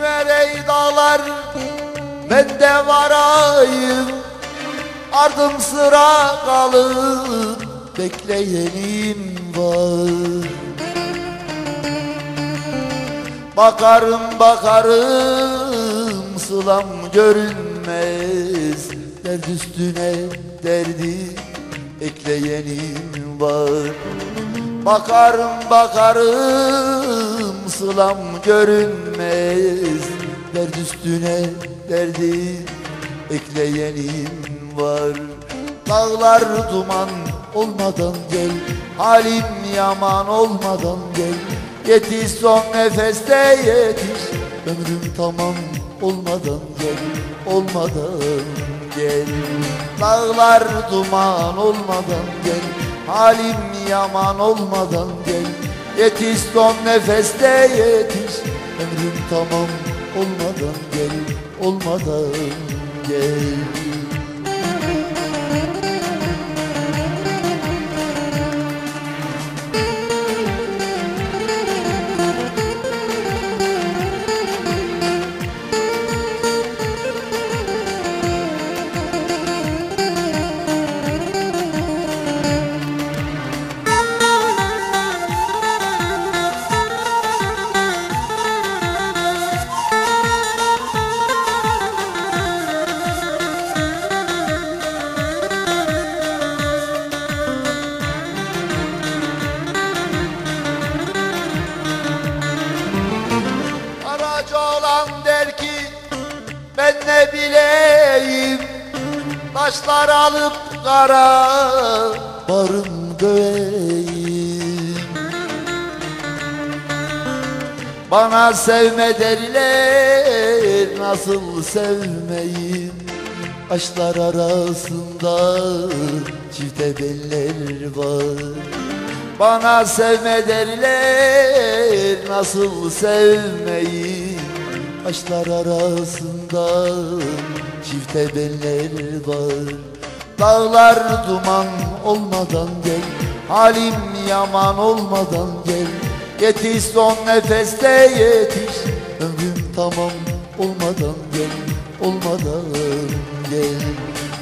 var ben de varayım. Ardım sıra kalır bekleyenim var. Bakarım bakarım sılam görünmez. Dert üstüne derdi ekleyenim var. Bakarım bakarım sılam görünmez Dert üstüne derdi ekleyenim var. Dağlar duman olmadan gel Halim yaman olmadan gel. Yetiş son nefeste yetiş Ömrüm tamam olmadan gel Olmadan gel. Dağlar duman olmadan gel Halim yaman olmadan gel Yetiş son nefeste yetiş. Ömrüm tamam olmadan gel Olmadan gel ben ne bileyim? Taşlar alıp kara barım döveyim Bana sevme derler nasıl sevmeyim? Aşklar arasında çifte beller var. Bana sevme derler nasıl sevmeyim Aşklar arasında çifte beller var. Dağlar duman olmadan gel Halim yaman olmadan gel. Yetiş son nefeste yetiş Ömrüm tamam olmadan gel Olmadan gel.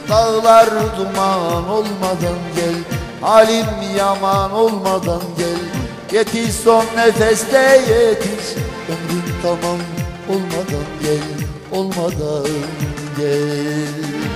Dağlar duman olmadan gel Halim yaman olmadan gel. Yetiş son nefeste yetiş Ömrüm tamam olmadan gel Olmadan gel